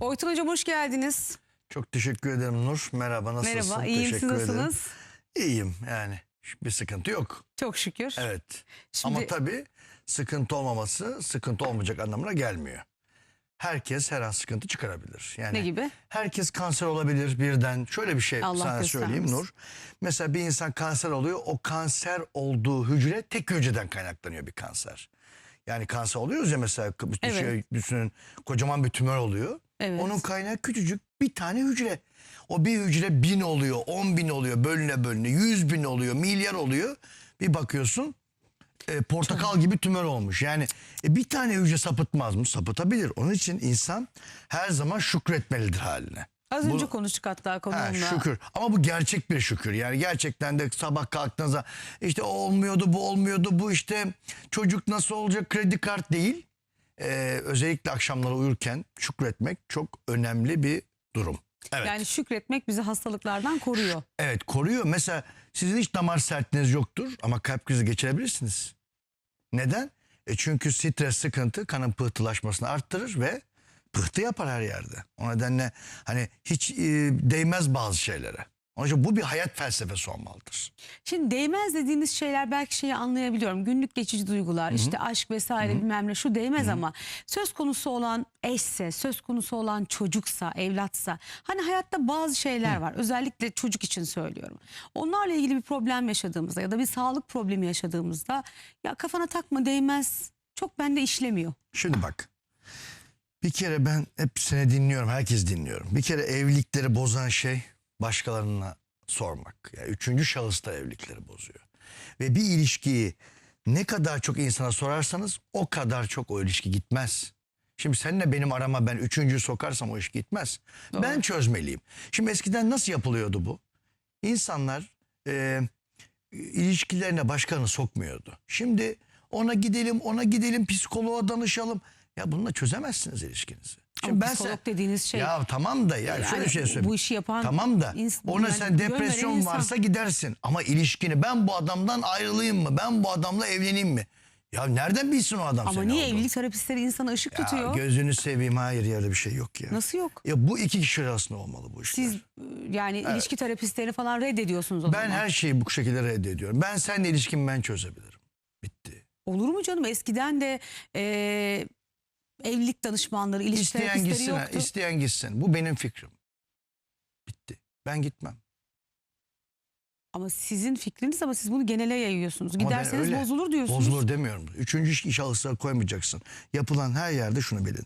Oytun Hocam hoş geldiniz. Çok teşekkür ederim Nur. Merhaba nasılsın? Merhaba, iyiyim siz Teşekkür ederim. nasılsınız? İyiyim yani. Bir sıkıntı yok. Çok şükür. Evet. Şimdi- Ama tabii sıkıntı olmaması sıkıntı olmayacak anlamına gelmiyor. Herkes her an sıkıntı çıkarabilir. Yani Ne gibi? Herkes kanser olabilir birden. Şöyle bir şey Allah sana söyleyeyim Nur. Mesela bir insan kanser oluyor. O kanser olduğu hücre tek hücreden kaynaklanıyor bir kanser. Yani kanser oluyoruz ya mesela Evet. şey, düşünün kocaman bir tümör oluyor. Evet. Onun kaynağı küçücük bir tane hücre. O bir hücre bin oluyor, on bin oluyor, bölüne bölüne, yüz bin oluyor, milyar oluyor. Bir bakıyorsun e, portakal gibi tümör olmuş. Yani e, bir tane hücre sapıtmaz mı? Sapıtabilir. Onun için insan her zaman şükretmelidir haline. Az Bu- önce konuştuk hatta Ha, konuğumla. şükür. Ama bu gerçek bir şükür. Yani gerçekten de sabah kalktığınızda işte o olmuyordu, bu olmuyordu, bu işte çocuk nasıl olacak, kredi kart değil. Ee, özellikle akşamları uyurken şükretmek çok önemli bir durum. Evet. Yani şükretmek bizi hastalıklardan koruyor. Evet koruyor. Mesela sizin hiç damar sertliğiniz yoktur ama kalp krizi geçirebilirsiniz. Neden? E çünkü stres, sıkıntı kanın pıhtılaşmasını arttırır ve pıhtı yapar her yerde. O nedenle hani hiç e, değmez bazı şeylere. Onun için bu bir hayat felsefesi olmalıdır. Şimdi değmez dediğiniz şeyler belki şeyi anlayabiliyorum. Günlük geçici duygular, işte aşk vesaire bilmem ne şu değmez ama söz konusu olan eşse, söz konusu olan çocuksa, evlatsa hani hayatta bazı şeyler var. Özellikle çocuk için söylüyorum. Onlarla ilgili bir problem yaşadığımızda ya da bir sağlık problemi yaşadığımızda ya kafana takma değmez. Çok bende işlemiyor. Şimdi bak. Bir kere ben hep seni dinliyorum, herkes dinliyorum. Bir kere evlilikleri bozan şey başkalarına sormak. Yani üçüncü şahıs da evlilikleri bozuyor. Ve bir ilişkiyi ne kadar çok insana sorarsanız o kadar çok o ilişki gitmez. Şimdi seninle benim arama ben üçüncüyü sokarsam o ilişki gitmez. Ben çözmeliyim. Şimdi eskiden nasıl yapılıyordu bu? İnsanlar e, ilişkilerine başkanı sokmuyordu. Şimdi ona gidelim, ona gidelim, psikoloğa danışalım. Ya bununla çözemezsiniz ilişkinizi. Ama sen- psikolog dediğiniz şey- Ya tamam da ya Yani şöyle şey bu söyleyeyim. işi yapan Tamam da ona yani sen depresyon insan. varsa gidersin. Ama ilişkini ben bu adamdan ayrılayım mı? Ben bu adamla evleneyim mi? Ya nereden bilsin o adam Ama senin niye olduğunu? evlilik terapistleri insana ışık Ya tutuyor? gözünü seveyim hayır ya öyle bir şey yok ya. Nasıl yok? Ya bu iki kişi arasında olmalı bu işler. Siz yani ilişki terapistlerini falan reddediyorsunuz o ben zaman. her şeyi bu şekilde reddediyorum. Ben seninle ilişkimi ben çözebilirim. Bitti. Olur mu canım? Eskiden de e, evlilik danışmanları, ilişki İsteyen gitsin, ha, yoktu. isteyen gitsin. Bu benim fikrim. Bitti. Ben gitmem. Ama sizin fikriniz ama siz bunu genele yayıyorsunuz. Ama ben Giderseniz öyle. bozulur diyorsunuz. Bozulur demiyorum. Üçüncü şahıslara koymayacaksın. Yapılan her yerde şunu bilin.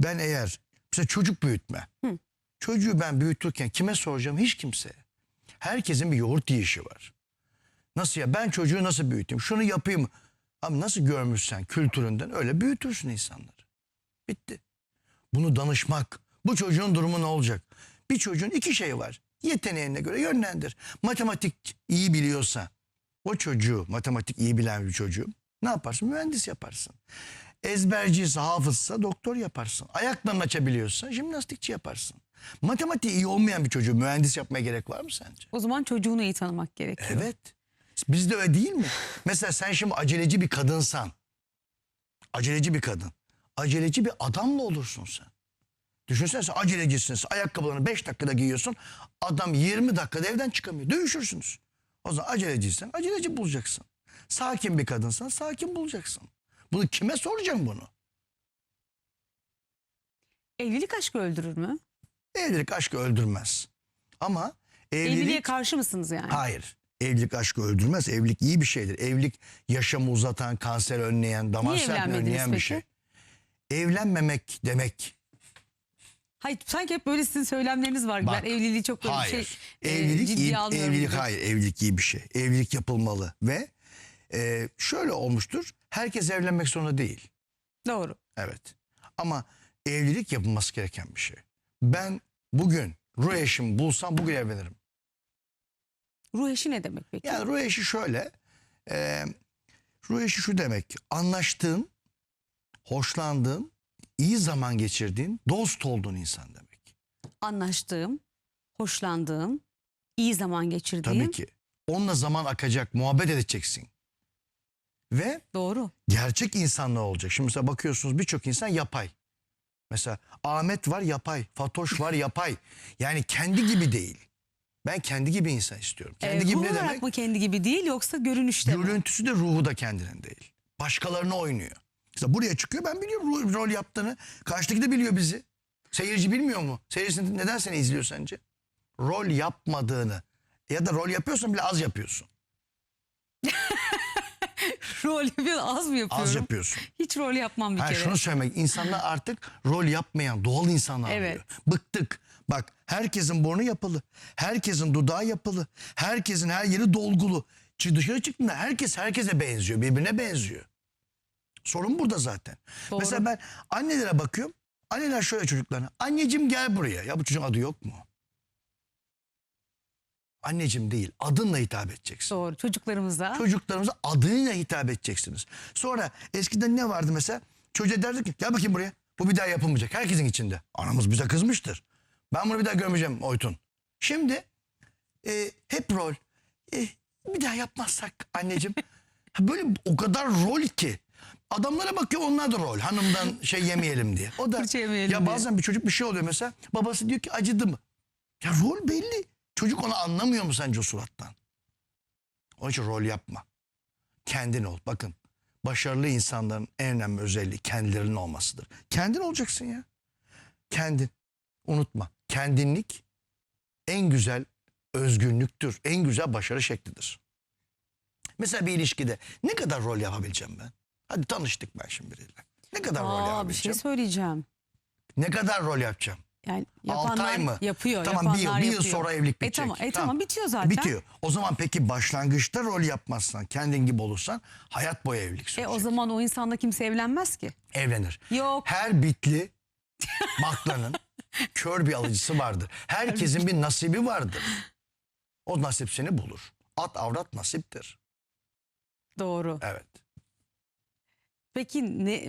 Ben eğer mesela çocuk büyütme. Hı. Çocuğu ben büyütürken kime soracağım? Hiç kimseye. Herkesin bir yoğurt yiyişi var. Nasıl ya? Ben çocuğu nasıl büyüteyim? Şunu yapayım. Abi nasıl görmüşsen kültüründen öyle büyütürsün insanları. Bitti. Bunu danışmak. Bu çocuğun durumu ne olacak? Bir çocuğun iki şeyi var. Yeteneğine göre yönlendir. Matematik iyi biliyorsa o çocuğu matematik iyi bilen bir çocuğu ne yaparsın? Mühendis yaparsın. Ezberciyse, hafızsa doktor yaparsın. Ayaklarını açabiliyorsa jimnastikçi yaparsın. Matematiği iyi olmayan bir çocuğu mühendis yapmaya gerek var mı sence? O zaman çocuğunu iyi tanımak gerekiyor. Evet. Bizde öyle değil mi? Mesela sen şimdi aceleci bir kadınsan. Aceleci bir kadın. Aceleci bir adamla olursun sen. Düşünsene sen acelecisin. Ayakkabılarını 5 dakikada giyiyorsun. Adam 20 dakikada evden çıkamıyor. Dövüşürsünüz. O zaman aceleciysen aceleci bulacaksın. Sakin bir kadınsan sakin bulacaksın. Bunu kime soracağım bunu? Evlilik aşkı öldürür mü? Evlilik aşkı öldürmez. Ama evlilik... Evliliğe karşı mısınız yani? Hayır. Evlilik aşkı öldürmez. Evlilik iyi bir şeydir. Evlilik yaşamı uzatan, kanser önleyen, damar evlenmediniz önleyen bir peki? şey. Evlenmemek demek. Hayır sanki hep böyle sizin söylemleriniz var. Bak, ben evliliği çok böyle hayır. şey e, evlilik ciddiye iyi, evlilik hayır. Evlilik iyi bir şey. Evlilik yapılmalı ve e, şöyle olmuştur. Herkes evlenmek zorunda değil. Doğru. Evet. Ama evlilik yapılması gereken bir şey. Ben bugün ruh eşimi bulsam bugün evlenirim. Ruh eşi ne demek peki? Yani ruh eşi şöyle. E, ruh eşi şu demek. Anlaştığın, hoşlandığın, iyi zaman geçirdiğin, dost olduğun insan demek. Anlaştığım, hoşlandığım, iyi zaman geçirdiğim. Tabii ki. Onunla zaman akacak, muhabbet edeceksin. Ve Doğru. gerçek insanla olacak. Şimdi mesela bakıyorsunuz birçok insan yapay. Mesela Ahmet var yapay, Fatoş var yapay. Yani kendi gibi değil. Ben kendi gibi insan istiyorum. Kendi Ee, gibi ruh ne olarak demek? mı kendi gibi değil yoksa görünüşte mi? Görüntüsü de ruhu da kendinin değil. Başkalarına oynuyor. Mesela buraya çıkıyor ben biliyorum rol, yaptığını. Karşıdaki de biliyor bizi. Seyirci bilmiyor mu? Seyirci neden seni izliyor sence? Rol yapmadığını ya da rol yapıyorsan bile az yapıyorsun. Rol yapıyor az mı yapıyorum? Az yapıyorsun. Hiç rol yapmam bir Ha, kere. şunu söylemek insanlar artık rol yapmayan doğal insanlar Evet. arıyor. Bıktık. Bak herkesin burnu yapılı. Herkesin dudağı yapılı. Herkesin her yeri dolgulu. Dışarı çıktığında herkes herkese benziyor. Birbirine benziyor. Sorun burada zaten. Doğru. Mesela ben annelere bakıyorum. Anneler şöyle çocuklarına. Anneciğim gel buraya. Ya bu çocuğun adı yok mu? Anneciğim değil. Adınla hitap edeceksin. Doğru çocuklarımıza. Çocuklarımıza adıyla hitap edeceksiniz. Sonra eskiden ne vardı mesela? Çocuğa derdik ki gel bakayım buraya. Bu bir daha yapılmayacak. Herkesin içinde. Anamız bize kızmıştır. Ben bunu bir daha görmeyeceğim Oytun. Şimdi e, hep rol. E, bir daha yapmazsak anneciğim. Böyle o kadar rol ki. Adamlara bakıyor onlar da rol. Hanımdan şey yemeyelim diye. O da Fırça yemeyelim ya diye. bazen bir çocuk bir şey oluyor mesela. Babası diyor ki acıdı mı? Ya rol belli. Çocuk onu anlamıyor mu sence o surattan? Onun için rol yapma. Kendin ol. Bakın başarılı insanların en önemli özelliği kendilerinin olmasıdır. Kendin olacaksın ya. Kendin. Unutma. Kendinlik en güzel özgünlüktür. En güzel başarı şeklidir. Mesela bir ilişkide ne kadar rol yapabileceğim ben? Hadi tanıştık ben şimdi biriyle. Ne kadar rol Aa, bir şey söyleyeceğim. Ne kadar rol yapacağım? Yani Altı yapanlar ay mı? yapıyor. Tamam bir yıl, yapanlar bir yıl yapıyor. sonra evlilik E bitecek. tamam, e tamam bitiyor zaten. Bitiyor. O zaman peki başlangıçta rol yapmazsan, kendin gibi olursan hayat boyu evlilik E sürecek. o zaman o insanla kimse evlenmez ki. Evlenir. Yok. Her bitli baklanın kör bir alıcısı vardır. Herkesin bir nasibi vardır. O nasip seni bulur. At avrat nasiptir. Doğru. Evet. Peki ne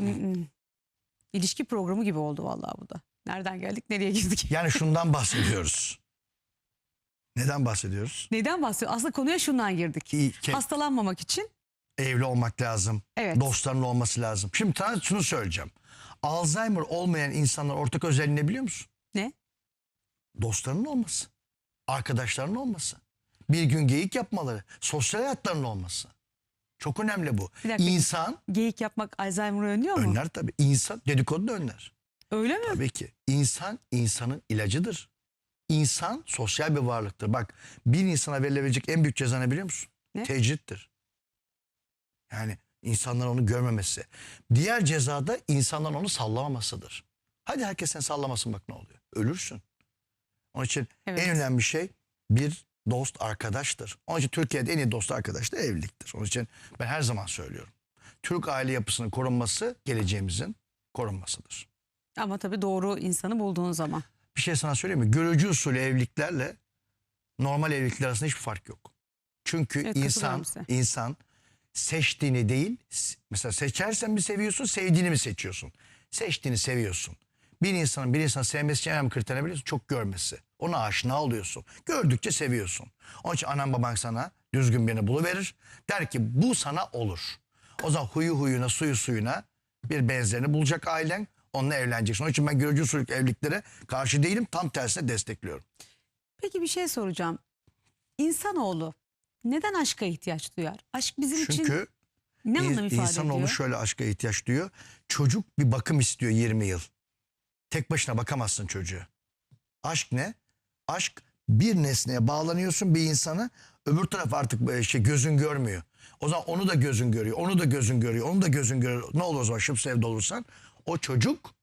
ilişki programı gibi oldu vallahi bu da. Nereden geldik nereye girdik? Yani şundan bahsediyoruz. Neden bahsediyoruz? Neden bahsediyor? Aslında konuya şundan girdik. Ki, ki Hastalanmamak için evli olmak lazım. Evet. Dostların olması lazım. Şimdi sana şunu söyleyeceğim. Alzheimer olmayan insanlar ortak özelliği ne biliyor musun? ne? Dostlarının olması. Arkadaşlarının olması. Bir gün geyik yapmaları. Sosyal hayatlarının olması. Çok önemli bu. Bir dakika. İnsan Geyik yapmak Alzheimer'ı önlüyor mu? önler tabii. İnsan dedikodu da önler. Öyle mi? Tabii ki. İnsan insanın ilacıdır. İnsan sosyal bir varlıktır. Bak bir insana verilebilecek en büyük ceza ne biliyor musun? Ne? Tecrittir. Yani insanların onu görmemesi. Diğer ceza da insanların onu sallamamasıdır. Hadi herkes seni sallamasın bak ne oluyor. Ölürsün. Onun için Evet. en önemli şey bir dost arkadaştır. Onun için Türkiye'de en iyi dost arkadaş da evliliktir. Onun için ben her zaman söylüyorum. Türk aile yapısının korunması geleceğimizin korunmasıdır. Ama tabii doğru insanı bulduğun zaman. Bir şey sana söyleyeyim mi? Görücü usulü evliliklerle normal evlilikler arasında hiçbir fark yok. Çünkü Evet, insan katılıyorum size. insan seçtiğini değil, s- mesela seçersen mi seviyorsun, sevdiğini mi seçiyorsun? Seçtiğini seviyorsun. Bir insanın bir insanı sevmesi için en önemli kriter ne biliyor musun? Çok görmesi. Ona aşina oluyorsun. Gördükçe seviyorsun. Onun için anan baban sana düzgün birini buluverir. Der ki bu sana olur. O zaman huyu huyuna, suyu suyuna bir benzerini bulacak ailen. Onunla evleneceksin. Onun için ben görücü usulü evliliklere karşı değilim. Tam tersine destekliyorum. Peki bir şey soracağım. İnsanoğlu neden aşka ihtiyaç duyar? Aşk bizim için Çünkü ne anlam ifade İnsanoğlu ediyor? şöyle aşka ihtiyaç duyuyor. Çocuk bir bakım istiyor 20 yıl. Tek başına bakamazsın çocuğa. Aşk ne? Aşk bir nesneye bağlanıyorsun bir insana. Öbür taraf artık böyle şey gözün görmüyor. O zaman onu da gözün görüyor. Onu da gözün görüyor. Onu da gözün görüyor. Ne olur o zaman şıp sevde olursan? O çocuk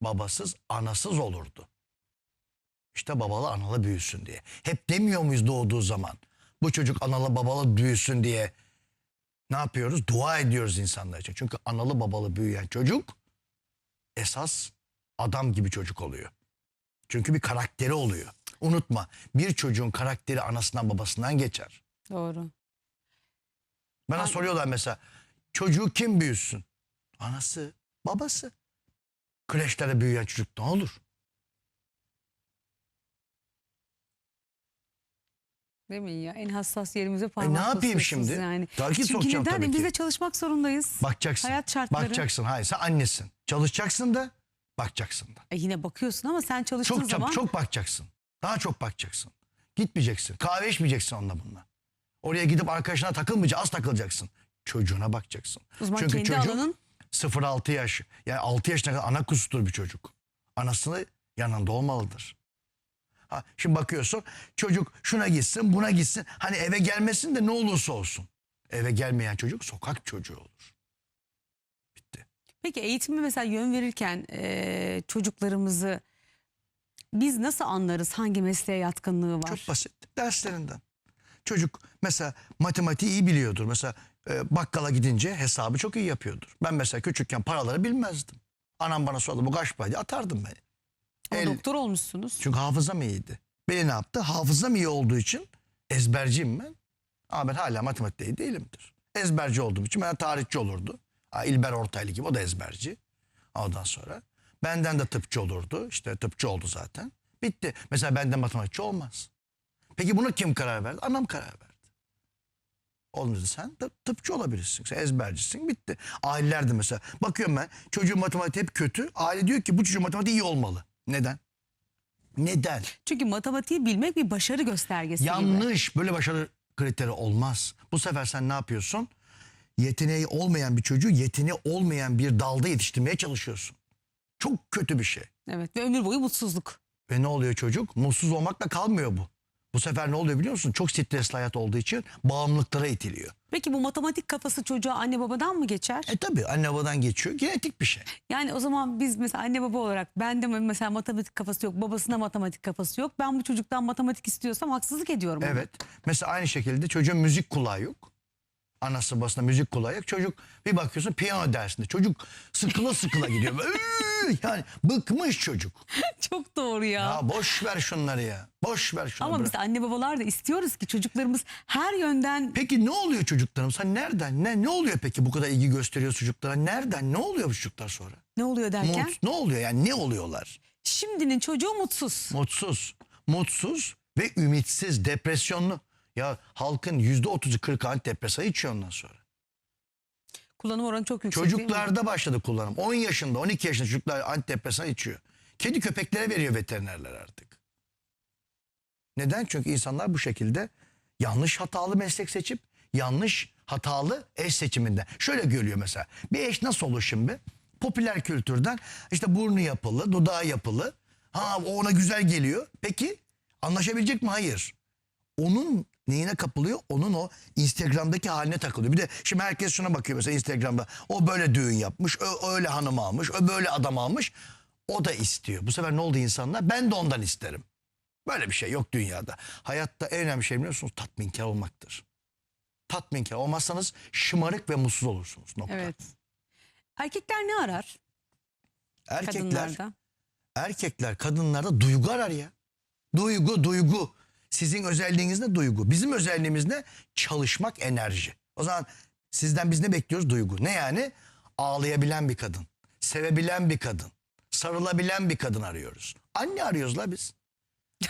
babasız anasız olurdu. İşte babalı analı büyüsün diye. Hep demiyor muyuz doğduğu zaman? Bu çocuk analı babalı büyüsün diye ne yapıyoruz? Dua ediyoruz insanlar için. Çünkü analı babalı büyüyen çocuk esas adam gibi çocuk oluyor. Çünkü bir karakteri oluyor. Unutma bir çocuğun karakteri anasından babasından geçer. Doğru. Bana Ay- soruyorlar mesela çocuğu kim büyüsün? Anası, babası. Kreşlerde büyüyen çocuk ne olur? Değil mi ya? En hassas yerimize E parmak ne yapayım basıyorsunuz şimdi? Yani. Ki Çünkü sokacağım neden? tabii Biz ki. de çalışmak zorundayız. Bakacaksın. Hayat şartları. Bakacaksın. Hayır sen annesin. Çalışacaksın da Bakacaksın da. E yine bakıyorsun ama sen çalıştığın Çok zaman çok çok bakacaksın. Daha çok bakacaksın. Gitmeyeceksin. Kahve içmeyeceksin onunla bununla. Oraya gidip arkadaşına takılmayacaksın. Az takılacaksın. Çocuğuna bakacaksın. o zaman Çünkü kendi çocuk alanın 0-6 yaş. Yani 6 yaşına kadar ana kuzusudur bir çocuk. Anasını yanında olmalıdır. Ha, şimdi bakıyorsun çocuk şuna gitsin buna gitsin. Hani eve gelmesin de ne olursa olsun. Eve gelmeyen çocuk sokak çocuğu olur. Peki eğitime mesela yön verirken e, çocuklarımızı biz nasıl anlarız hangi mesleğe yatkınlığı var? Çok basit. Derslerinden. Çocuk mesela matematiği iyi biliyordur. Mesela e, bakkala gidince hesabı çok iyi yapıyordur. Ben mesela küçükken paraları bilmezdim. Anam bana sordu bu kaç para diye atardım beni. Ama El- doktor olmuşsunuz. Çünkü hafızam iyiydi. Beni ne yaptı? Hafızam iyi olduğu için ezberciyim ben. Ama ben hala matematikte iyi değilimdir. Ezberci olduğum için ben tarihçi olurdu. İlber Ortaylı gibi o da ezberci. Ondan sonra benden de tıpçı olurdu. İşte tıpçı oldu zaten. Bitti. Mesela benden matematikçi olmaz. Peki bunu kim karar verdi? Anam karar verdi. Olmadı sen de tıpçı olabilirsin. Sen ezbercisin bitti. Aileler de mesela. Bakıyorum ben çocuğun matematiği hep kötü. Aile diyor ki bu çocuğun matematiği iyi olmalı. Neden? Neden? Çünkü matematiği bilmek bir başarı göstergesi gibi. Yanlış. Böyle başarı kriteri olmaz. Bu sefer sen ne yapıyorsun? Yeteneği olmayan bir çocuğu yeteneği olmayan bir dalda yetiştirmeye çalışıyorsun. Çok kötü bir şey. Evet ve ömür boyu mutsuzluk. Ve ne oluyor çocuk? Mutsuz olmakla kalmıyor bu. Bu sefer ne oluyor biliyor musun? Çok stresli hayat olduğu için bağımlılıklara itiliyor. Peki bu matematik kafası çocuğa anne babadan mı geçer? E tabi anne babadan geçiyor. Genetik bir şey. Yani o zaman biz mesela anne baba olarak bende mesela matematik kafası yok, babasına matematik kafası yok. Ben bu çocuktan matematik istiyorsam haksızlık ediyorum. ona. Evet. Mesela aynı şekilde çocuğun müzik kulağı yok. Anası babasına müzik kulağı yok. Çocuk bir bakıyorsun piyano dersinde. Çocuk sıkıla sıkıla gidiyor. Böyle, yani bıkmış çocuk. Çok doğru ya. Ya boş ver şunları ya. Boş ver şunları. Ama bırak. biz anne babalar da istiyoruz ki çocuklarımız her yönden Peki ne oluyor çocuklarımız? Sen nereden? Ne ne oluyor peki bu kadar ilgi gösteriyor çocuklara? Nereden? Ne oluyor bu çocuklar sonra? ne oluyor derken Mut, ne oluyor yani? Ne oluyorlar? şimdinin çocuğu mutsuz. Mutsuz. Mutsuz ve ümitsiz, depresyonlu. Ya halkın yüzde otuzu kırkı antidepresan içiyor ondan sonra. Kullanım oranı çok yüksek? Çocuklarda başladı kullanım. 10 yaşında, 12 yaşında çocuklar antidepresan içiyor. Kedi köpeklere veriyor veterinerler artık. Neden? Çünkü insanlar bu şekilde yanlış hatalı meslek seçip yanlış hatalı eş seçiminden. Şöyle görüyor mesela. Bir eş nasıl olur şimdi? Popüler kültürden işte burnu yapılı, dudağı yapılı. Ha o ona güzel geliyor. Peki anlaşabilecek mi? Hayır. Onun neyine kapılıyor? Onun o Instagram'daki haline takılıyor. Bir de şimdi herkes şuna bakıyor mesela Instagram'da. O böyle düğün yapmış, o öyle hanım almış, o böyle adam almış. O da istiyor. Bu sefer ne oldu insanlar? Ben de ondan isterim. Böyle bir şey yok dünyada. Hayatta en önemli şey biliyor musunuz? Tatminkar olmaktır. Tatminkar olmazsanız şımarık ve mutsuz olursunuz. Nokta. Evet. Erkekler ne arar Erkekler, kadınlarda? erkekler kadınlarda duygu arar ya. Duygu, duygu. Sizin özelliğiniz ne? Duygu. Bizim özelliğimiz ne? Çalışmak, enerji. O zaman sizden biz ne bekliyoruz? Duygu. Ne yani? Ağlayabilen bir kadın. Sevebilen bir kadın. Sarılabilen bir kadın arıyoruz. Anne arıyoruz la biz.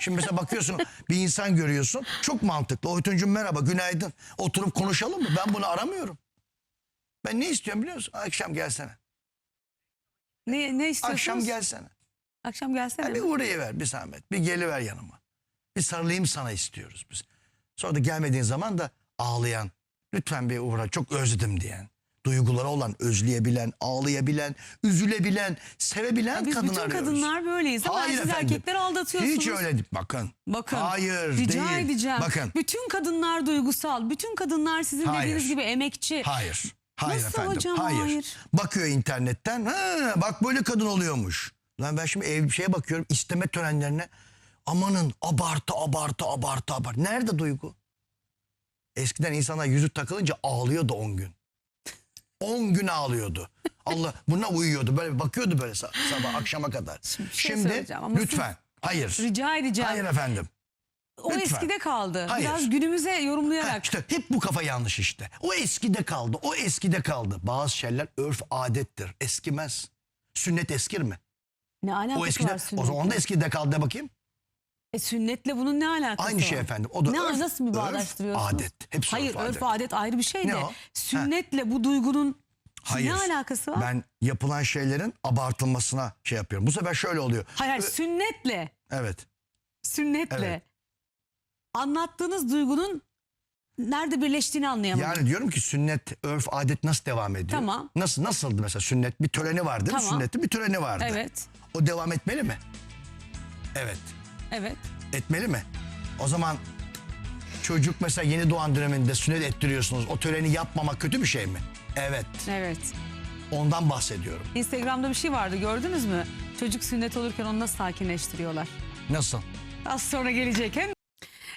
Şimdi mesela bakıyorsun bir insan görüyorsun. Çok mantıklı. Oytuncuğum merhaba günaydın. Oturup konuşalım mı? Ben bunu aramıyorum. Ben ne istiyorum biliyor musun? Akşam gelsene. Ne, ne istiyorsunuz? Akşam gelsene. Akşam gelsene. Ya bir uğrayıver bir zahmet. Bir geliver yanıma. Bir sarılayım sana istiyoruz biz. Sonra da gelmediğin zaman da ağlayan. Lütfen bir uğra çok özledim diyen. Duyguları olan, özleyebilen, ağlayabilen, üzülebilen, sevebilen Biz kadın bütün arıyoruz. kadınlar böyleyiz ama Hayır siz efendim. erkekleri aldatıyorsunuz. Hiç öyle değil. Bakın. Bakın. Hayır Rica değil. edeceğim. Bakın. Bütün kadınlar duygusal. Bütün kadınlar sizin Hayır. dediğiniz gibi emekçi. Hayır. Hayır Nasıl efendim. hocam, hayır. hayır? Bakıyor internetten. Ha, bak böyle kadın oluyormuş. Lan ben şimdi ev şeye bakıyorum isteme törenlerine. Amanın abartı abartı abartı abartı. Nerede duygu? Eskiden insanlar yüzük takılınca ağlıyordu 10 gün. 10 gün ağlıyordu. Allah buna uyuyordu. Böyle bakıyordu böyle sa- sabah akşama kadar. Şimdi şey Şimdi lütfen. Hayır. Rica edeceğim. Hayır efendim. o lütfen. eskide kaldı. Hayır. Biraz günümüze Ha, yorumlayarak. işte hep bu kafa yanlış işte. O eskide kaldı. O eskide kaldı. Bazı şeyler örf adettir. Eskimez. Sünnet eskir mi? Ne alakası O eskide var o sünnetle? zaman da eskide kaldı de bakayım. E, sünnetle bunun ne alakası Aynı var? şey efendim. O da ne, örf, nasıl bir bağdaştırıyorsunuz? adet. Hepsi Hayır örf, adet. adet ayrı bir şey Ne de. o? Sünnetle bu duygunun Hayır. Ne alakası var? Ben yapılan şeylerin abartılmasına şey yapıyorum. Bu sefer şöyle oluyor. Hayır, hayır sünnetle. Evet. Sünnetle. Evet. Anlattığınız duygunun nerede birleştiğini anlayamadım. Yani diyorum ki sünnet, örf, adet nasıl devam ediyor? Tamam. Nasıl nasıldı mesela sünnet bir töreni vardı? Tamam. Sünnetin bir töreni vardı. Evet. O devam etmeli mi? Evet. Evet. Etmeli mi? O zaman çocuk mesela yeni doğan döneminde sünnet ettiriyorsunuz. O töreni yapmamak kötü bir şey mi? Evet. Evet. Ondan bahsediyorum. Instagram'da bir şey vardı gördünüz mü? Çocuk sünnet olurken onu nasıl sakinleştiriyorlar? Nasıl? Az sonra gelecek hem.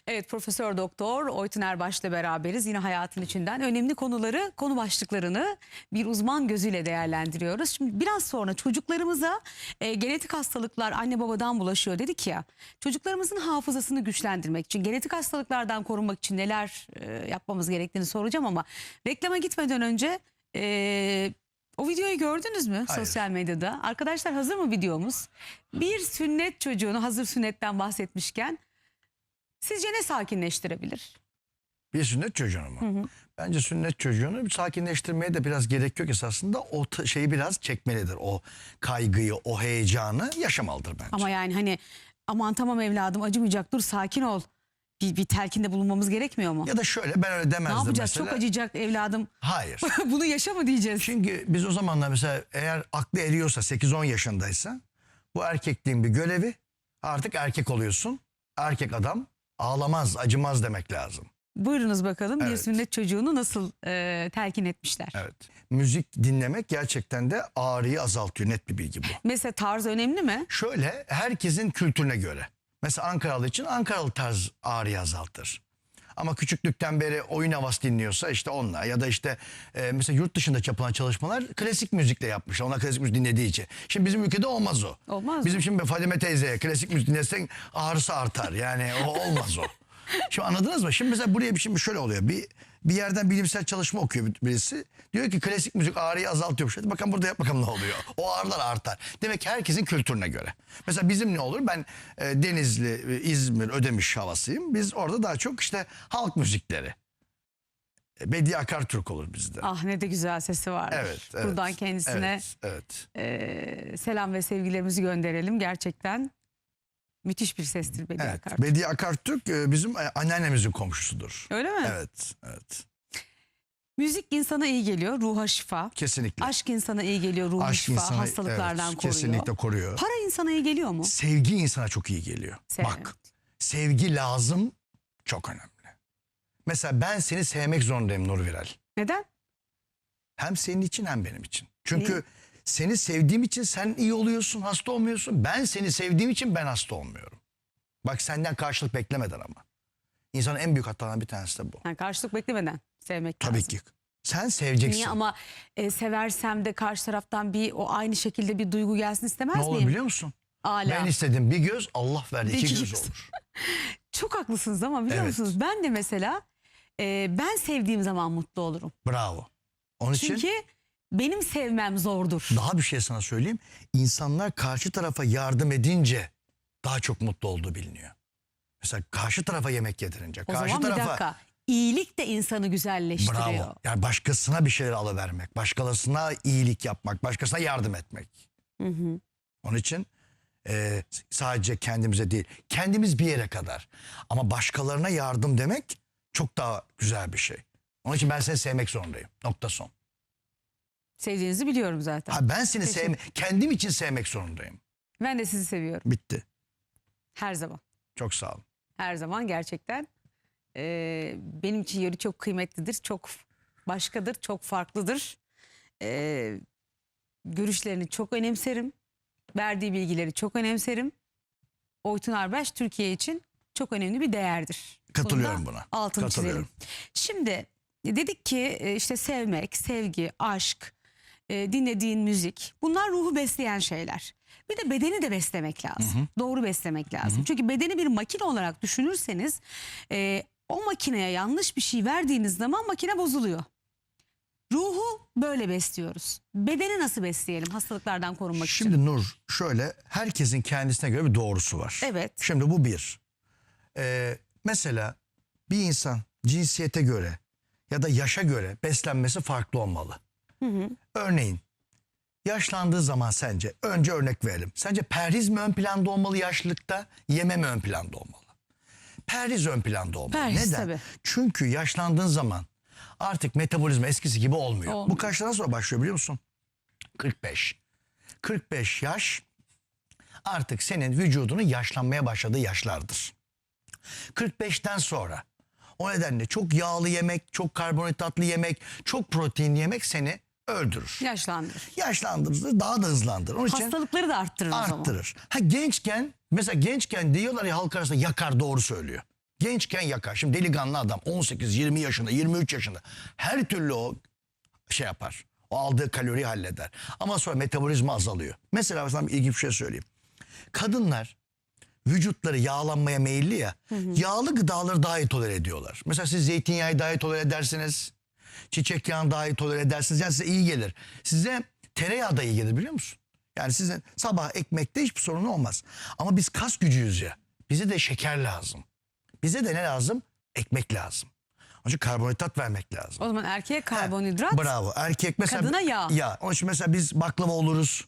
Evet Profesör Doktor Oytun Erbaş'la beraberiz. Yine hayatın içinden önemli konuları, konu başlıklarını bir uzman gözüyle değerlendiriyoruz. Şimdi biraz sonra çocuklarımıza e, genetik hastalıklar anne babadan bulaşıyor dedik ya. Çocuklarımızın hafızasını güçlendirmek için, genetik hastalıklardan korunmak için neler e, yapmamız gerektiğini soracağım ama reklama gitmeden önce e, o videoyu gördünüz mü Hayır. sosyal medyada? Arkadaşlar hazır mı videomuz? Bir sünnet çocuğunu hazır sünnetten bahsetmişken sizce ne sakinleştirebilir? Bir sünnet çocuğunu mu? Bence sünnet çocuğunu sakinleştirmeye de biraz gerek yok esasında. O şeyi biraz çekmelidir. O kaygıyı, o heyecanı yaşamalıdır bence. Ama yani hani aman tamam evladım acımayacak dur sakin ol. Bir, bir telkinde bulunmamız gerekmiyor mu? Ya da şöyle ben öyle ne demezdim yapacağız mesela. çok acıyacak evladım. Hayır. Bunu yaşa mı diyeceğiz? Çünkü biz o zamanlar mesela eğer aklı eriyorsa 8-10 yaşındaysa bu erkekliğin bir görevi artık erkek oluyorsun. Erkek adam ağlamaz, acımaz demek lazım. Buyurunuz bakalım bir Evet. sünnet çocuğunu nasıl e, telkin etmişler? Evet. Müzik dinlemek gerçekten de ağrıyı azaltıyor. Net bir bilgi bu. Mesela tarz önemli mi? Şöyle herkesin kültürüne göre. Mesela Ankaralı için Ankaralı tarz ağrıyı azaltır. Ama küçüklükten beri oyun havası dinliyorsa işte onunla ya da işte e, mesela yurt dışında yapılan çalışmalar klasik müzikle yapmışlar. Ona klasik müzik dinlediği için. Şimdi bizim ülkede olmaz o. Olmaz? Bizim şimdi Fadime teyzeye klasik müzik dinlesen ağrısı artar. Yani o olmaz o. Şimdi anladınız mı? Şimdi mesela buraya bir şimdi şöyle oluyor. Bir bir yerden bilimsel çalışma okuyor birisi. Diyor ki klasik müzik ağrıyı azaltıyormuş. Hadi bakalım burada yap bakalım ne oluyor. O ağrılar artar. Demek ki herkesin kültürüne göre. Mesela bizim ne olur? Ben e, Denizli, e, İzmir, Ödemiş havasıyım. Biz orada daha çok işte halk müzikleri. E, Bediye Akartürk olur bizde. Ah ne de güzel sesi var. Evet, evet. Buradan kendisine Evet, evet. e, selam ve sevgilerimizi gönderelim. Gerçekten müthiş bir sestir Bediye Evet. Akartürk. Bediye Akartürk e, bizim anneannemizin komşusudur. Öyle mi? Evet, evet. Müzik insana iyi geliyor, ruha şifa. Kesinlikle. Aşk insana iyi geliyor, ruha Aşk şifa, insana- hastalıklardan evet, koruyor. Kesinlikle koruyor. Para insana iyi geliyor mu? Sevgi insana çok iyi geliyor. Sev- Bak, sevgi lazım, çok önemli. Mesela ben seni sevmek zorundayım Nur Viral. Neden? Hem senin için hem benim için. Çünkü İyi. Seni sevdiğim için sen iyi oluyorsun, hasta olmuyorsun. Ben seni sevdiğim için ben hasta olmuyorum. Bak senden karşılık beklemeden ama. İnsanın en büyük hatalarından bir tanesi de bu. Yani karşılık beklemeden sevmek Tabii lazım. ki. Sen seveceksin. Niye ama e, seversem de karşı taraftan bir o aynı şekilde bir duygu gelsin istemez ne olur miyim? biliyor musun? Ala. Ben istedim bir göz, Allah verdi iki, göz. olur. Çok haklısınız ama biliyor Evet. musunuz? Ben de mesela e, ben sevdiğim zaman mutlu olurum. Bravo. Onun için Çünkü benim sevmem zordur. daha bir şey sana söyleyeyim. İnsanlar karşı tarafa yardım edince daha çok mutlu olduğu biliniyor. Mesela karşı tarafa yemek yedirince, O karşı zaman bir tarafa dakika. İyilik de insanı güzelleştiriyor. bravo. Yani başkasına bir şeyler alıvermek, başkalarına iyilik yapmak, başkasına yardım etmek. Hı hı. Onun için e, sadece kendimize değil, kendimiz bir yere kadar. Ama başkalarına yardım demek çok daha güzel bir şey. Onun için ben seni sevmek zorundayım. Nokta son. Sevdiğinizi biliyorum zaten. Ha, ben seni Peki. sevme, kendim için sevmek zorundayım. Ben de sizi seviyorum. Bitti. Her zaman. Çok sağ olun. Her zaman gerçekten e, benim için yeri çok kıymetlidir. Çok başkadır, çok farklıdır. E, görüşlerini çok önemserim. Verdiği bilgileri çok önemserim. Oytun Arbaş Türkiye için çok önemli bir değerdir. Katılıyorum Bunda buna. Altını Katılıyorum. çizelim. Şimdi dedik ki e, işte sevmek, sevgi, aşk, e, dinlediğin müzik bunlar ruhu besleyen şeyler. Bir de bedeni de beslemek lazım. Doğru beslemek lazım. Çünkü bedeni bir makine olarak düşünürseniz e, o makineye yanlış bir şey verdiğiniz zaman makine bozuluyor. Ruhu böyle besliyoruz. Bedeni nasıl besleyelim hastalıklardan korunmak için? Şimdi Nur şöyle herkesin kendisine göre bir doğrusu var. Evet. Şimdi bu bir. Ee, mesela bir insan cinsiyete göre ya da yaşa göre beslenmesi farklı olmalı. Örneğin yaşlandığı zaman sence önce örnek verelim. Sence perhiz mi ön planda olmalı yaşlılıkta yeme mi ön planda olmalı? Perhiz ön planda olmalı. Perhiz Neden? tabii. Çünkü yaşlandığın zaman artık metabolizma eskisi gibi olmuyor. Olmuyor. Bu kaçtan sonra başlıyor biliyor musun? 45. 45 yaş artık senin vücudunun yaşlanmaya başladığı yaşlardır. 45'ten sonra o nedenle çok yağlı yemek, çok karbonhidratlı yemek, çok protein yemek seni öldürür. Yaşlandırır. Yaşlandırır, daha da hızlandırır. Onun için Hastalıkları da arttırır o zaman. arttırır. Ha gençken mesela gençken diyorlar ya halk arasında yakar doğru söylüyor. Gençken yakar. Şimdi delikanlı adam 18, 20 yaşında, 23 yaşında her türlü o şey yapar. O aldığı kaloriyi halleder. Ama sonra metabolizma azalıyor. Mesela sana ilginç bir şey söyleyeyim. Kadınlar vücutları yağlanmaya meyilli ya. Yağlı gıdaları daha iyi tolere ediyorlar. Mesela siz zeytinyağı daha iyi tolere edersiniz. Çiçek yağını daha iyi tolere edersiniz. Yani size iyi gelir. Size tereyağı da iyi gelir biliyor musun? Yani sizin sabah ekmekte hiçbir sorun olmaz. Ama biz kas gücüyüz ya. Bize de şeker lazım. Bize de ne lazım? Ekmek lazım. Onun için karbonhidrat vermek lazım. O zaman erkeğe karbonhidrat. Bravo. Erkek mesela Kadına yağ. Ya onun için mesela biz baklava oluruz.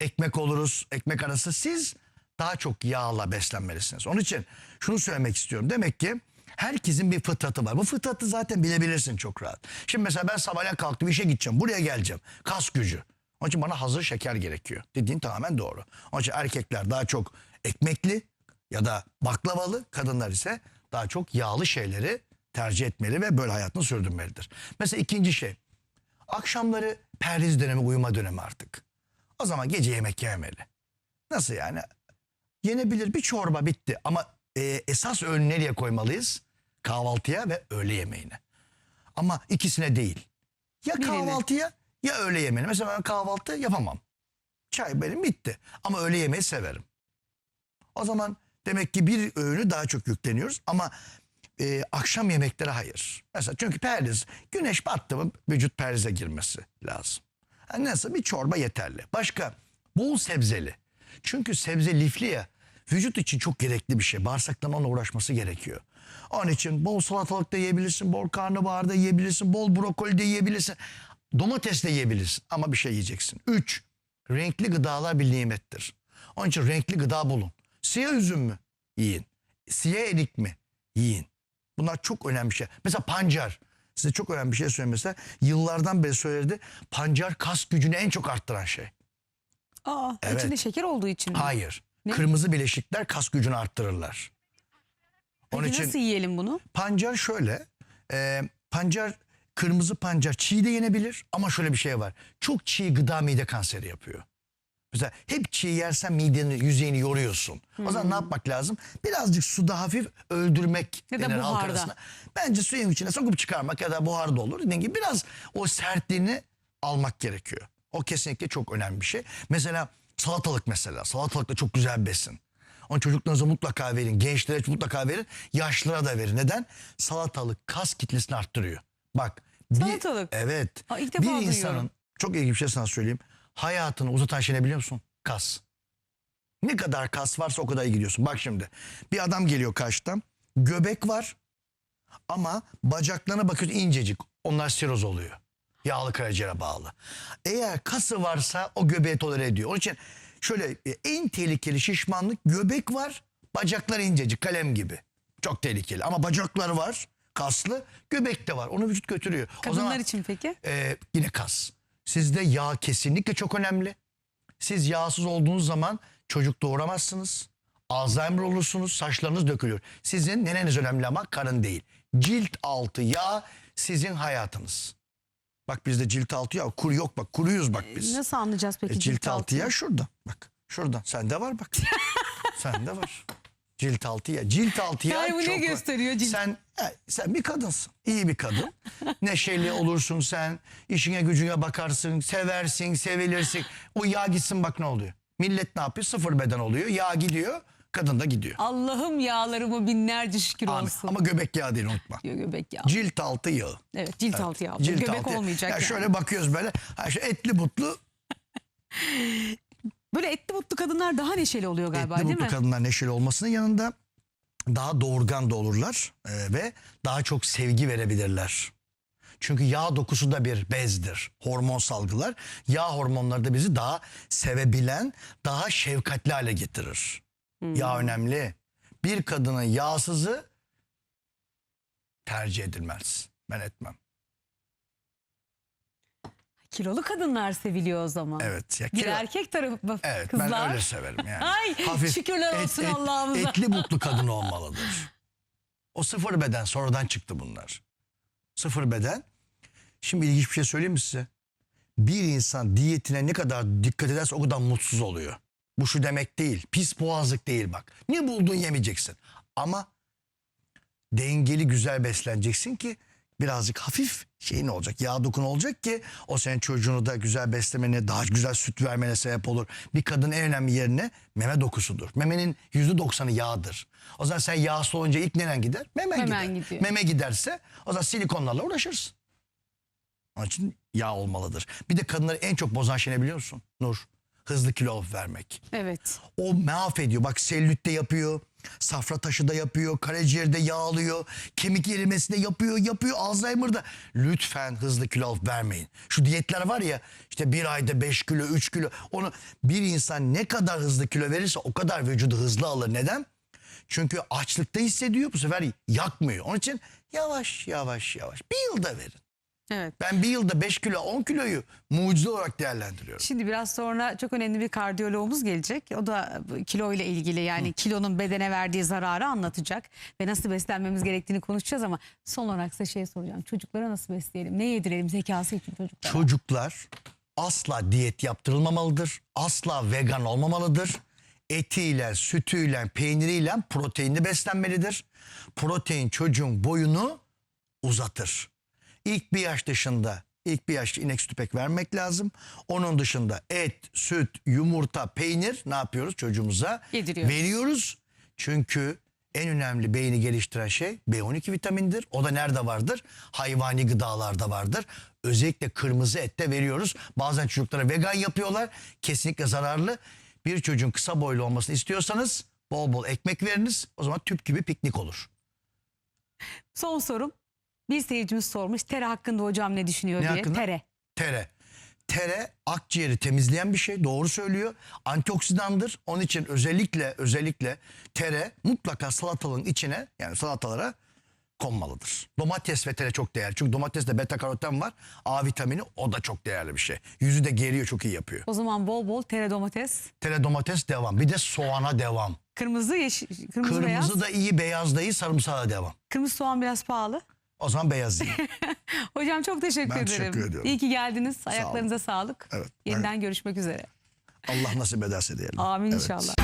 Ekmek oluruz. Ekmek arası siz daha çok yağla beslenmelisiniz. Onun için şunu söylemek istiyorum. Demek ki herkesin bir fıtratı var. Bu fıtratı zaten bilebilirsin çok rahat. Şimdi mesela ben sabahleyin kalktım işe gideceğim. Buraya geleceğim. Kas gücü. Onun için bana hazır şeker gerekiyor. Dediğin tamamen doğru. Onun için erkekler daha çok ekmekli ya da baklavalı. Kadınlar ise daha çok yağlı şeyleri tercih etmeli ve böyle hayatını sürdürmelidir. Mesela ikinci şey. Akşamları perhiz dönemi, uyuma dönemi artık. O zaman gece yemek yememeli. Nasıl yani? Yenebilir bir çorba bitti ama e, esas öğün nereye koymalıyız? Kahvaltıya ve öğle yemeğine. Ama ikisine değil. Ya Birine. kahvaltıya ya öğle yemeğine. Mesela ben kahvaltı yapamam. Çay benim bitti. Ama öğle yemeği severim. O zaman demek ki bir öğünü daha çok yükleniyoruz ama e, akşam yemeklere hayır. Mesela çünkü perhiz güneş battı mı vücut perhize girmesi lazım. Yani nasıl bir çorba yeterli. Başka bol sebzeli. Çünkü sebze lifli ya vücut için çok gerekli bir şey. Bağırsakların onunla uğraşması gerekiyor. Onun için bol salatalık da yiyebilirsin, bol karnabahar da yiyebilirsin, bol brokoli de yiyebilirsin. Domates de yiyebilirsin ama bir şey yiyeceksin. Üç, renkli gıdalar bir nimettir. Onun için renkli gıda bulun. Siyah üzüm mü? Yiyin. Siyah erik mi? Yiyin. Bunlar çok önemli bir şey. Mesela pancar. Size çok önemli bir şey söyleyeyim mesela. Yıllardan beri söyledi. Pancar kas gücünü en çok arttıran şey. Aa, Evet. içinde şeker olduğu için mi? Hayır. Ne? Kırmızı bileşikler kas gücünü arttırırlar. Onun Peki için nasıl yiyelim bunu? pancar şöyle. e, pancar kırmızı pancar çiğ de yenebilir ama şöyle bir şey var. Çok çiğ gıda mide kanseri yapıyor. Mesela hep çiğ yersen midenin yüzeyini yoruyorsun. O zaman ne yapmak lazım? Birazcık suda hafif öldürmek Ya da denir halk buharda. arasında. Bence suyun içine sokup çıkarmak ya da buharda olur. Dediğim gibi biraz o sertliğini almak gerekiyor. O kesinlikle çok önemli bir şey. Mesela salatalık mesela. Salatalık da çok güzel bir besin. Onu çocuklarınıza mutlaka verin. Gençlere mutlaka verin. Yaşlılara da verin. Neden? Salatalık kas kitlesini arttırıyor. Bak. bir- Salatalık? evet. Aa, ilk defa bir duyuyorum. insanın çok ilginç bir şey sana söyleyeyim. Hayatını uzatan şey ne biliyor musun? Kas. Ne kadar kas varsa o kadar iyi gidiyorsun. Bak şimdi bir adam geliyor karşıdan. Göbek var ama bacaklarına bakıyorsun incecik. Onlar siroz oluyor. Yağlı karaciğere bağlı. Eğer kası varsa o göbeği tolere ediyor. Onun için şöyle e, en tehlikeli şişmanlık göbek var. Bacaklar incecik kalem gibi. Çok tehlikeli ama bacaklar var kaslı göbek de var. Onu vücut götürüyor. o Kadınlar zaman için peki? e, yine kas. Sizde yağ kesinlikle çok önemli. Siz yağsız olduğunuz zaman çocuk doğuramazsınız. Alzheimer olursunuz, saçlarınız dökülür. Sizin neneniz önemli ama karın değil. Cilt altı yağ sizin hayatınız. Bak bizde cilt altı yağ kuru yok bak kuruyuz bak biz. Nasıl anlayacağız peki E, cilt, altı yağ şurada bak şurada sende var bak. sende var. Cilt altı yağ. Cilt altı yağ Yani bu ne çok- gösteriyor cilt- Sen, e, sen bir kadınsın. iyi bir kadın. Neşeli olursun sen. işine gücüne bakarsın. Seversin, sevilirsin. O yağ gitsin bak ne oluyor. Millet ne yapıyor? Sıfır beden oluyor. Yağ gidiyor. Kadın da gidiyor. Allah'ım yağlarıma binlerce şükür Amin. olsun. Ama göbek yağı değil unutma. Diyor göbek yağı. Cilt altı yağı. Evet cilt altı yağı. Cilt Göbek altı olmayacak Ya yani. şöyle bakıyoruz böyle. Ha şu etli butlu, Böyle etli mutlu kadınlar daha neşeli oluyor galiba etli değil mi? kadınlar neşeli olmasının yanında daha doğurgan da olurlar e, ve daha çok sevgi verebilirler. Çünkü yağ dokusu da bir bezdir. Hormon salgılar. Yağ hormonları da bizi daha sevebilen, daha şefkatli hale getirir. Yağ önemli. Bir kadının yağsızı tercih edilmez. Ben etmem. Kilolu kadınlar seviliyor o zaman. Evet. Ya Bir kilo- erkek tarafı Evet kızlar. ben öyle severim yani. Ay, şükürler olsun Allah'ımıza. Etli mutlu kadın olmalıdır. O sıfır beden sonradan çıktı bunlar. Sıfır beden. Şimdi ilginç bir şey söyleyeyim mi size? Bir insan diyetine ne kadar dikkat ederse o kadar mutsuz oluyor. Bu şu demek değil. Pis boğazlık değil bak. Ne buldun yemeyeceksin. Ama dengeli güzel besleneceksin ki birazcık hafif şeyin olacak. Yağ dokun olacak ki o senin çocuğunu da güzel beslemene, daha güzel süt vermene sebep olur. Bir kadının en önemli yerine meme dokusudur. Memenin yüzde doksanı yağdır. O zaman sen yağsız olunca ilk neren gider? Memen, Memen gider. gidiyor. Meme giderse o zaman silikonlarla uğraşırsın. Onun için yağ olmalıdır. Bir de kadınları en çok bozan şey ne biliyor musun? Nur. Hızlı kilo alıp vermek. Evet. O mahvediyor. Bak selülit de yapıyor. Safra taşı da yapıyor. Karaciğerde yağ alıyor. Kemik erimesi de yapıyor. Yapıyor. Alzheimer'da. Lütfen hızlı kilo alıp vermeyin. Şu diyetler var ya işte bir ayda 5 kilo 3 kilo. Onu bir insan ne kadar hızlı kilo verirse o kadar vücudu hızlı alır. Neden? Çünkü açlıkta hissediyor bu sefer yakmıyor. Onun için yavaş yavaş yavaş bir yılda verin. Evet. Ben bir yılda 5 kilo 10 kiloyu mucize olarak değerlendiriyorum. Şimdi biraz sonra çok önemli bir kardiyoloğumuz gelecek. O da kilo ile ilgili yani kilonun bedene verdiği zararı anlatacak ve nasıl beslenmemiz gerektiğini konuşacağız ama son olarak size şey soracağım. Çocuklara nasıl besleyelim? Ne yedirelim zekası için çocuklara? Çocuklar asla diyet yaptırılmamalıdır. Asla vegan olmamalıdır. Etiyle, sütüyle, peyniriyle proteinli beslenmelidir. Protein çocuğun boyunu uzatır. İlk bir yaş dışında ilk bir yaş inek sütü pek vermek lazım. Onun dışında et, süt, yumurta, peynir ne yapıyoruz çocuğumuza? Yediriyoruz. Veriyoruz. Çünkü en önemli beyni geliştiren şey B12 vitamindir. O da nerede vardır? Hayvani gıdalarda vardır. Özellikle kırmızı ette veriyoruz. Bazen çocuklara vegan yapıyorlar. Kesinlikle zararlı. Bir çocuğun kısa boylu olmasını istiyorsanız bol bol ekmek veriniz. O zaman tüp gibi piknik olur. Son sorum. Bir seyircimiz sormuş. Tere hakkında hocam ne düşünüyor Ne diye. hakkında? Tere. Tere. Tere akciğeri temizleyen bir şey. Doğru söylüyor. Antioksidandır. Onun için özellikle özellikle tere mutlaka salatalığın içine yani salatalara konmalıdır. Domates ve tere çok değerli. Çünkü domateste beta karoten var. A vitamini o da çok değerli bir şey. Yüzü de geriyor çok iyi yapıyor. O zaman bol bol tere domates. Tere domates devam. Bir de soğana devam. Kırmızı, yeşil, kırmızı, Kırmızı beyaz. da iyi, beyaz da iyi, sarımsağa devam. Kırmızı soğan biraz pahalı. O zaman beyaz iyi. Hocam çok teşekkür Ben ederim. teşekkür ediyorum. İyi ki geldiniz. Ayaklarınıza sağlık. Evet, Yeniden görüşmek üzere. Allah nasip ederse diyelim. Amin Evet. inşallah.